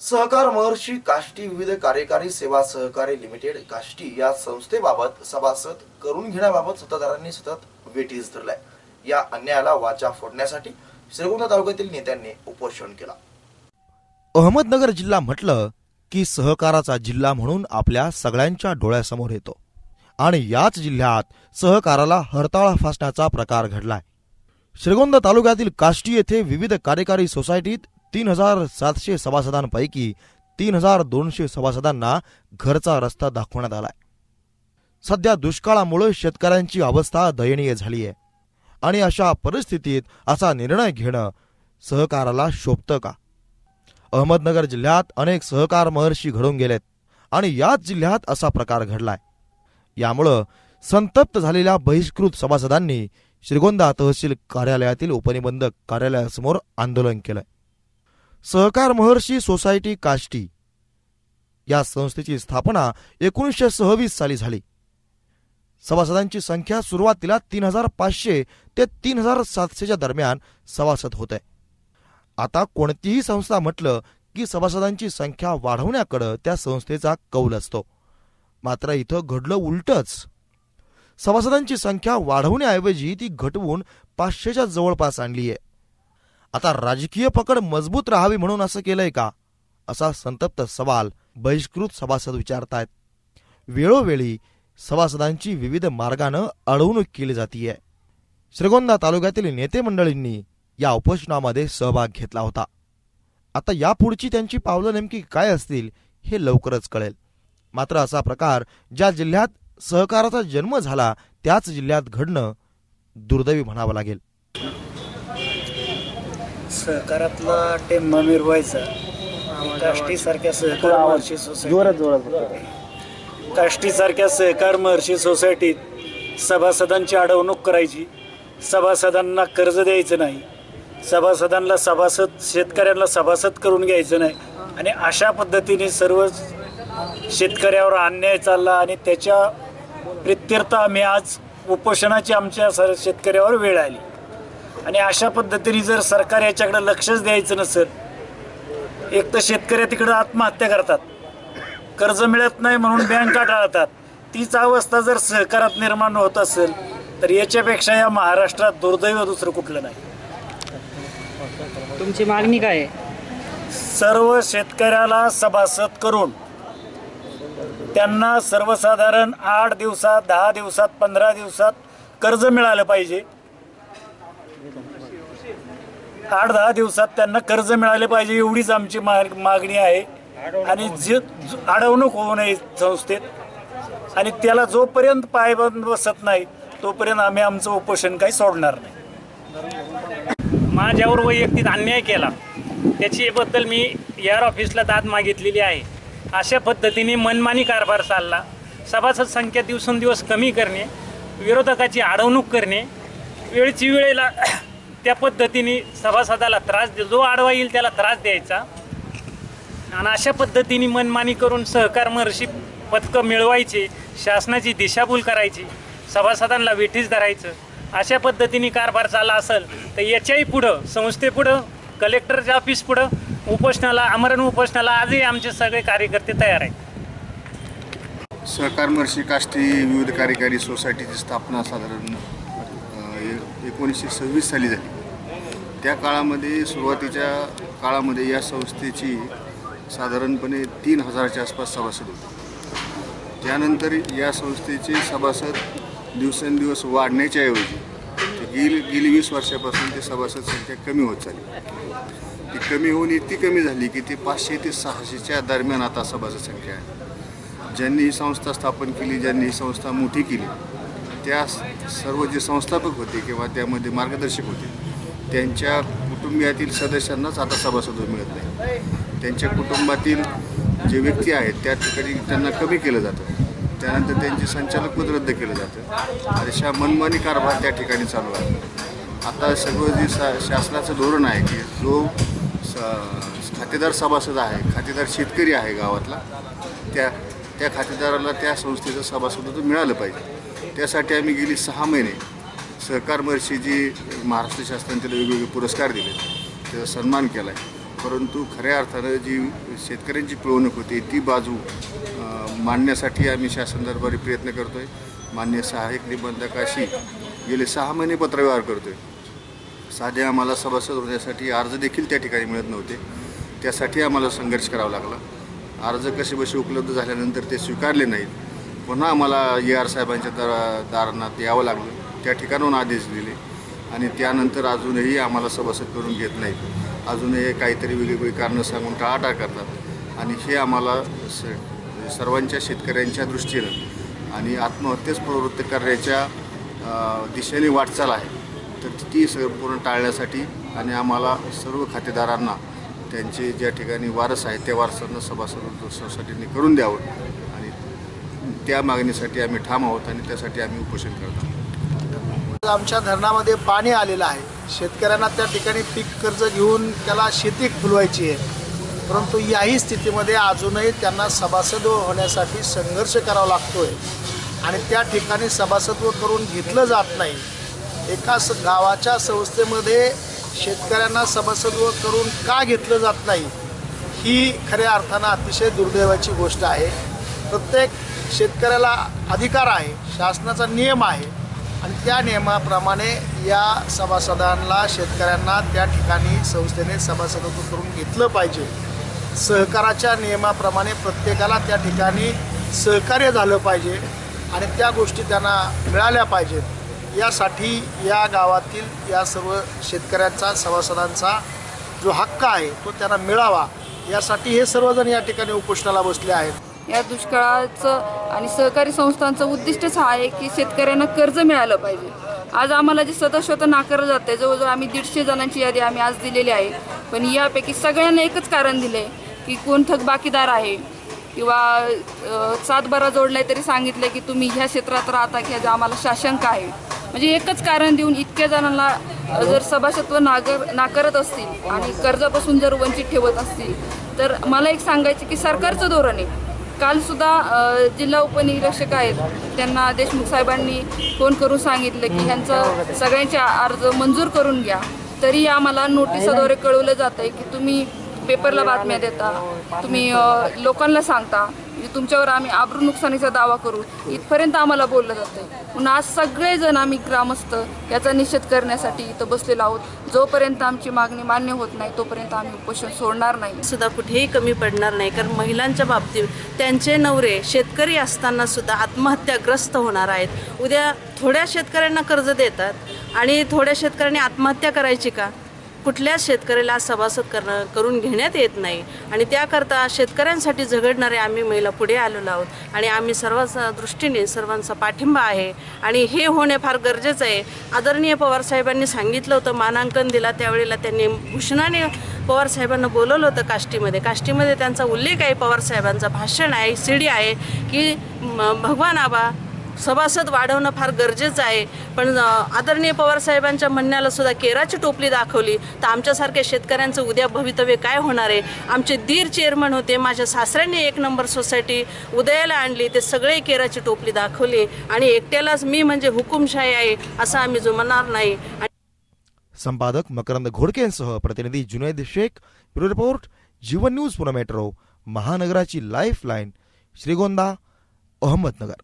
सहकार महर्षी काष्टी विविध कार्यकारी सेवा सहकारी लिमिटेड काष्टी या संस्थेबाबत सभासद करून घेण्याबाबत सत्ताधाऱ्यांनी सतत वेठीस धरलाय. या अन्यायाला वाचा फोडण्यासाठी श्रीगोंदा तालुक्यातील नेत्यांनी उपोषण केला. अहमदनगर जिल्हा म्हटलं की सहकाराचा जिल्हा म्हणून आपल्या सगळ्यांच्या डोळ्यासमोर येतो. आणि याच जिल्ह्यात सहकाराला हरताळा फासण्याचा प्रकार घडलाय. श्रीगोंदा तालुक्यातील काष्टी येथे विविध कार्यकारी सोसायटीत तीन हजार सातशे सभासदांपैकी तीन हजार दोनशे सभासदांना घरचा रस्ता दाखवण्यात आलाय. सध्या दुष्काळामुळे शेतकऱ्यांची अवस्था दयनीय झाली आहे आणि अशा परिस्थितीत असा निर्णय घेणं सहकाराला शोभतं का? अहमदनगर जिल्ह्यात अनेक सहकार महर्षी घडून गेलेत आणि याच जिल्ह्यात असा प्रकार घडलाय. यामुळं संतप्त झालेल्या बहिष्कृत सभासदांनी श्रीगोंदा तहसील कार्यालयातील उपनिबंधक कार्यालयासमोर आंदोलन केलंय. सहकार महर्षी सोसायटी काष्टी. या संस्थेची स्थापना एकोणीसशे सव्वीस साली झाली. सभासदांची संख्या सुरुवातीला तीन हजार पाचशे ते तीन हजार सातशेच्या दरम्यान सभासद होते. आता कोणतीही संस्था म्हटलं की सभासदांची संख्या वाढवण्याकडं त्या संस्थेचा कौल असतो. मात्र इथं घडलं उलटच. सभासदांची संख्या वाढवण्याऐवजी ती घटवून पाचशेच्या जवळपास आणली आहे आता राजकीय पकड मजबूत राहावी म्हणून असं केलंय का? असा संतप्त सवाल बहिष्कृत सभासद विचारतायत. वेळोवेळी सभासदांची विविध मार्गानं अडवणूक केली जातीये. श्रीगोंदा तालुक्यातील नेते मंडळींनी या उपोषणामध्ये सहभाग घेतला होता. आता यापुढची त्यांची पावलं नेमकी काय असतील हे लवकरच कळेल. मात्र असा प्रकार ज्या जिल्ह्यात सहकाराचा जन्म झाला त्याच जिल्ह्यात घडणं दुर्दैवी म्हणावं लागेल. सहकारातला टेंबा मिरवायचा काष्टीसारख्या सहकार महर्षी सोसायटी काष्टीसारख्या सहकार महर्षी सोसायटीत सभासदांची अडवणूक करायची. सभासदांना कर्ज द्यायचं नाही. सभासदांना सभासद शेतकऱ्यांना सभासद करून घ्यायचं नाही. आणि अशा पद्धतीने सर्व शेतकऱ्यावर अन्याय चालला आणि त्याच्या प्रित्यर्थ आम्ही आज उपोषणाची आमच्या सर शेतकऱ्यावर वेळ आली. आणि अशा पद्धतीने जर सरकार याच्याकडे लक्षच द्यायचं नसेल एक तर शेतकऱ्या तिकडं आत्महत्या करतात कर्ज मिळत नाही म्हणून बँका टाळतात तीच अवस्था जर सहकारात निर्माण होत असेल तर याच्यापेक्षा या महाराष्ट्रात दुर्दैव दुसरं कुठलं नाही. तुमची मागणी काय आहे? सर्व शेतकऱ्याला सभासद करून त्यांना सर्वसाधारण आठ दिवसात दहा दिवसात पंधरा दिवसात कर्ज मिळालं पाहिजे. आठ दहा दिवसात त्यांना कर्ज मिळाले पाहिजे एवढीच आमची मागणी आहे. आणि जे अडवणूक होऊ नये संस्थेत आणि त्याला जोपर्यंत पायबंद बसत नाही तोपर्यंत आम्ही आमचं उपोषण काही सोडणार नाही. माझ्यावर वैयक्तिक अन्याय केला. त्याच्याबद्दल मी एअर ऑफिसला दाद मागितलेली आहे. अशा पद्धतीने मनमानी कारभार चालला. सभासद संख्या दिवसेंदिवस कमी करणे विरोधकाची अडवणूक करणे वेळची वेळेला त्या पद्धतीने सभासदाला त्रास दे जो आडवा येईल त्याला त्रास द्यायचा. आणि अशा पद्धतीने मनमानी करून सहकार महर्षी पथकं मिळवायचे शासनाची दिशाभूल करायची सभासदांना वेठीस धरायचं अशा पद्धतीने कारभार चालला असेल तर याच्याही पुढं संस्थेपुढं कलेक्टरच्या ऑफिस पुढं उपोषणाला आमरण उपोषणाला आजही आमचे सगळे कार्यकर्ते तयार आहेत. सहकार महर्षी काष्टी विविध कार्यकारी सोसायटीची स्थापना साधारण म्हणजे एकोणीसशे सव्वीस साली झाली. त्या काळामध्ये सुरुवातीच्या काळामध्ये या संस्थेची साधारणपणे तीन हजाराच्या आसपास सभासद होते. त्यानंतर या संस्थेचे सभासद दिवसेंदिवस वाढण्याच्या ऐवजी गेली गेली वीस वर्षापासून ते सभासद संख्या कमी होत चालली. ती कमी होऊन इतकी कमी झाली की ती पाचशे ते सहाशेच्या दरम्यान आता सभासद संख्या आहे. ज्यांनी ही संस्था स्थापन केली ज्यांनी ही संस्था मोठी केली त्या सर्व जे संस्थापक होते किंवा त्यामध्ये मार्गदर्शक होते त्यांच्या कुटुंबियातील सदस्यांनाच आता सभासद मिळत नाही. त्यांच्या कुटुंबातील जे व्यक्ती आहेत त्या ठिकाणी त्यांना कमी केलं जातं. त्यानंतर त्यांचे संचालकपद रद्द केलं जातं. अशा मनमानी कारभार त्या ठिकाणी चालू आहे. आता सगळं जे सा शासनाचं धोरण आहे की जो स खातेदार सभासद आहे खातेदार शेतकरी आहे गावातला त्या त्या खातेदाराला त्या संस्थेचं सभासदत्व मिळालं पाहिजे. त्यासाठी आम्ही गेली सहा महिने सहकार महर्षी जी महाराष्ट्र शासनाने त्याला वेगवेगळे पुरस्कार दिले त्याचा सन्मान केला आहे परंतु खऱ्या अर्थानं जी शेतकऱ्यांची पिळवणूक होती ती बाजू मांडण्यासाठी आम्ही शासन दरबारी प्रयत्न करतो आहे मान्य सहाय्यक निबंधकाशी गेले सहा महिने पत्रव्यवहार करतो आहे साधे आम्हाला सभासद होण्यासाठी अर्ज देखील त्या ठिकाणी मिळत नव्हते. त्यासाठी आम्हाला संघर्ष करावा लागला. अर्ज कसे बसे उपलब्ध झाल्यानंतर ते स्वीकारले नाहीत. पुन्हा आम्हाला ए आर साहेबांच्या दारा दारांना यावं लागलं. त्या ठिकाणाहून आदेश दिले. आणि त्यानंतर अजूनही आम्हाला सभासद करून घेत नाहीत. अजूनही काहीतरी वेगवेगळी कारणं सांगून टाळाटाळ करतात. आणि हे आम्हाला स सर्वांच्या शेतकऱ्यांच्या दृष्टीनं आणि आत्महत्येस प्रवृत्त करण्याच्या दिशेने वाटचाल आहे. तर ती संपूर्ण टाळण्यासाठी आणि आम्हाला सर्व खातेदारांना त्यांचे ज्या ठिकाणी वारस आहे त्या वारसांना सभासद सोसायटीने करून द्यावं. त्या मागणीसाठी आम्ही ठाम आहोत आणि त्यासाठी आम्ही उपोषण करत आहोत. आमच्या धरणामध्ये पाणी आलेलं आहे. शेतकऱ्यांना त्या ठिकाणी पीक कर्ज घेऊन त्याला शेती फुलवायची आहे. परंतु याही स्थितीमध्ये अजूनही त्यांना सभासद होण्यासाठी संघर्ष करावा लागतोय. आणि त्या ठिकाणी सभासदत्व करून घेतलं जात नाही. एका स गावाच्या संस्थेमध्ये शेतकऱ्यांना सभासदत्व करून का घेतलं जात नाही ही खऱ्या अर्थानं अतिशय दुर्दैवाची गोष्ट आहे. प्रत्येक शेतकऱ्याला अधिकार आहे शासनाचा नियम आहे आणि त्या नियमाप्रमाणे या सभासदांना शेतकऱ्यांना त्या ठिकाणी संस्थेने सभासदत्व करून घेतलं पाहिजे. सहकाराच्या नियमाप्रमाणे प्रत्येकाला त्या ठिकाणी सहकार्य झालं पाहिजे आणि त्या गोष्टी त्यांना मिळाल्या पाहिजेत. यासाठी या गावातील या सर्व शेतकऱ्यांचा सभासदांचा जो हक्क आहे तो त्यांना मिळावा. यासाठी हे सर्वजण या ठिकाणी उपोषणाला बसले आहेत. या दुष्काळाचं आणि सहकारी संस्थांचं उद्दिष्टच हा आहे की शेतकऱ्यांना कर्ज मिळालं पाहिजे. आज आम्हाला जे सदस्यत्व नाकारलं जातं जवळजवळ आम्ही दीडशे जणांची यादी आम्ही आज दिलेली आहे. पण यापैकी सगळ्यांना एकच कारण दिलं आहे की कोण थकबाकीदार आहे किंवा सातबारा सातबारा जोडलाय तरी सांगितलं की तुम्ही ह्या क्षेत्रात राहता की ह्याचा आम्हाला शाशंक आहे. म्हणजे एकच कारण देऊन इतक्या जणांना जर सभासत्व नागर नाकारत असतील आणि कर्जापासून जर वंचित ठेवत असतील तर मला एक सांगायचं की सरकारचं धोरण आहे. कालसुद्धा जिल्हा उपनिरीक्षक आहेत. त्यांना देशमुख साहेबांनी फोन करून सांगितलं की ह्यांचं सगळ्यांचे अर्ज मंजूर करून घ्या. तरी आम्हाला नोटीसद्वारे कळवलं जात आहे की तुम्ही पेपरला बातम्या देता. तुम्ही लोकांना सांगता. म्हणजे तुमच्यावर आम्ही आबरू नुकसानीचा दावा करू. इथपर्यंत आम्हाला बोललं जातं. म्हणून आज सगळेजण आम्ही ग्रामस्थ याचा निषेध करण्यासाठी इथं बसलेलो आहोत. जोपर्यंत आमची मागणी मान्य होत नाही तोपर्यंत आम्ही उपोषण सोडणार नाही. सुद्धा कुठेही कमी पडणार नाही कारण महिलांच्या बाबतीत त्यांचे नवरे शेतकरी असताना सुद्धा आत्महत्याग्रस्त होणार आहेत. उद्या थोड्या शेतकऱ्यांना कर्ज देतात आणि थोड्या शेतकऱ्यांनी आत्महत्या करायची का? कुठल्याच शेतकऱ्याला सभासद करणं करून घेण्यात येत नाही. आणि त्याकरता शेतकऱ्यांसाठी झगडणारे आम्ही महिला पुढे आलेलो आहोत. आणि आम्ही सर्वांच्या दृष्टीने सर्वांचा पाठिंबा आहे. आणि हे होणे फार गरजेचं आहे. आदरणीय पवारसाहेबांनी सांगितलं होतं मानांकन दिला त्यावेळेला त्यांनी भूषणाने पवारसाहेबांना बोलवलं होतं काष्टीमध्ये. काष्टीमध्ये त्यांचा उल्लेख आहे पवारसाहेबांचा भाषण आहे सीडी आहे की म, भगवान आबा सभासद वाढवणं फार गरजेचं आहे. पण आदरणीय पवारसाहेबांच्या म्हणण्याला सुद्धा केराची टोपली दाखवली. तर आमच्यासारख्या शेतकऱ्यांचं उद्या भवितव्य काय होणार आहे? आमचे दीर चेअरमन होते माझ्या सासऱ्यांनी एक नंबर सोसायटी उदयाला आणली ते सगळे केराची टोपली दाखवली. आणि एकट्यालाच मी म्हणजे हुकुमशाही आहे असं आम्ही जुमणार नाही. संपादक मकरंद घोडके यांसह प्रतिनिधी Junaid Shaikh bureau report Jeevan news Pune metro महानगराची life line Shrigonda Ahmednagar.